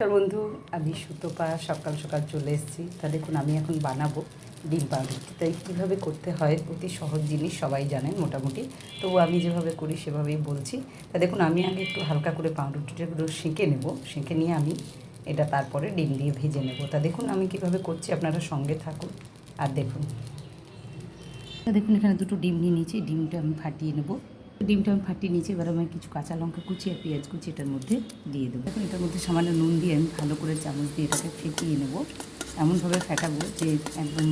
নমস্কার বন্ধু, আমি সুতপা, সকাল সকাল চলে এসেছি। তা দেখুন, আমি এখন বানাবো ডিম পাউরুটি। তাই কীভাবে করতে হয়, অতি সহজ জিনিস, সবাই জানেন মোটামুটি। তবু আমি যেভাবে করি, সেভাবেই বলছি। তা দেখুন, আমি আগে একটু হালকা করে পাউরুটিটাগুলো সেঁকে নেব। সেঁকে নিয়ে আমি এটা তারপরে ডিম দিয়ে ভেজে নেব। তা দেখুন, আমি কীভাবে করছি, আপনারা সঙ্গে থাকুন। আর দেখুন। দেখুন, এখানে দুটো ডিম নিয়ে নিয়েছি। ডিমটা আমি ফাটিয়ে নেব। ডিমটা আমি ফাটিয়ে নিয়েছি, এবার আমি কিছু কাঁচা লঙ্কা কুচি আর পেঁয়াজ কুচি এটার মধ্যে দিয়ে দেবো। এখন এটার মধ্যে সামান্য নুন দিয়ে আমি ভালো করে চামচ দিয়ে এটাকে ফেটিয়ে নেব। এমনভাবে ফেটাবো যে একদম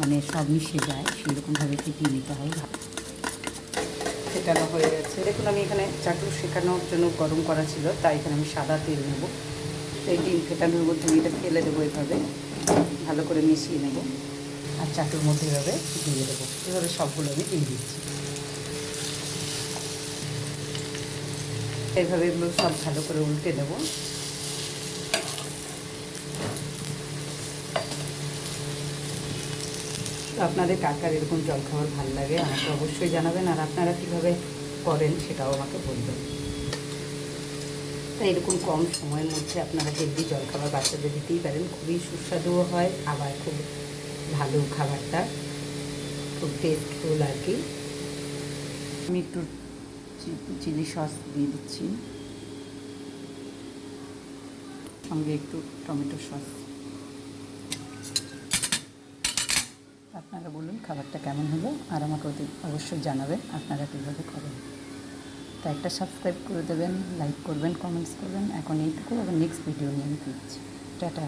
মানে সব মিশে যায় সেই রকমভাবে ফেটিয়ে নিতে হয় ফেটানো হয়ে গেছে। দেখুন, আমি এখানে চাটু শেখানোর জন্য গরম করা ছিল, তাই এখানে আমি সাদা তেল নেব। এই ডিম ফেটানোর মধ্যে আমি এটা ফেলে দেবো এভাবে। ভালো করে মিশিয়ে নেব। আর চাটুর মধ্যে এভাবে দিয়ে দেবো। এভাবে সবগুলো আমি দিয়ে দিচ্ছি। এইভাবে এগুলো সব ভালো করে উল্টে দেব। আপনাদের কার কার এরকম জলখাবার ভালো লাগে আমাকে অবশ্যই জানাবেন, আর আপনারা কীভাবে করেন সেটাও আমাকে বলবেন। তাই এরকম কম সময়ের মধ্যে আপনারা হেলদি জলখাবার বাচ্চাদের দিতেই পারেন, খুবই সুস্বাদুও হয়, আবার খুব ভালো খাবারটা, খুব টেস্টফুল আর কি। আমি একটু চিলি সস দিয়ে দিচ্ছি। সঙ্গে একটু টমেটো সস। আপনারা বলুন খাবারটা কেমন হলো আর আমাকে অবশ্যই জানাবেন আপনারা কীভাবে করেন। তো একটা সাবস্ক্রাইব করে দেবেন লাইক করবেন কমেন্টস করবেন। এখন এইটুকু, আবার নেক্সট ভিডিও নিয়ে আমি ফিরছি। টাটা।